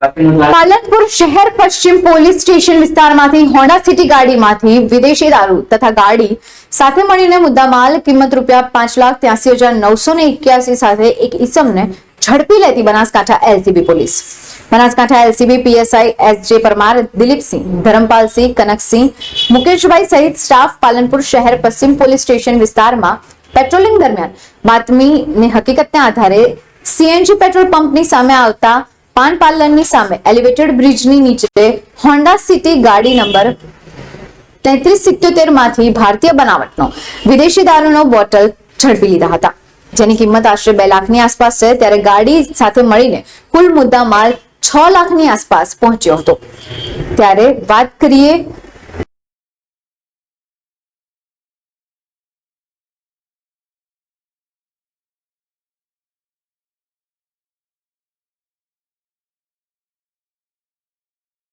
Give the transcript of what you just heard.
પાલનપુર શહેર પશ્ચિમ police station વિસ્તારમાંથી હોન્ડા સિટી ગાડીમાંથી વિદેશી દારૂ તથા ગાડી સાથે મળીને મુદ્દામાલ કિંમત રૂપિયા પાંચ લાખ ત્યાસી હજાર નવસો ને એક્યાસી સાથે એક ઇસમને ઝડપી લેતી Banaskantha LCB police. Banaskantha LCB, PSI S J Parmar, Dilipsinh, ધરમપાલસિંહ, Kanaksinh, મુકેશભાઈ સહિત સ્ટાફ પાલનપુર શહેર પશ્ચિમ પોલીસ સ્ટેશન વિસ્તારમાં પેટ્રોલિંગ દરમિયાન. બાતમીની હકીકતને આધારે સીએનજી પેટ્રોલ પંપની સામે આવતા પાન પાર્લરની સામે એલિવેટેડ બ્રિજની નીચે હોન્ડા સિટી ગાડી નંબર તેત્રીસ સિત્યોતેરમાંથી ભારતીય બનાવટનો વિદેશી દારૂનો બોટલ ઝડપી લીધા હતા. જેની કિંમત આશરે બે લાખની આસપાસ છે, ત્યારે ગાડી સાથે મળીને કુલ મુદ્દા માલ છ લાખની આસપાસ પહોંચ્યો હતો. ત્યારે વાત કરીએ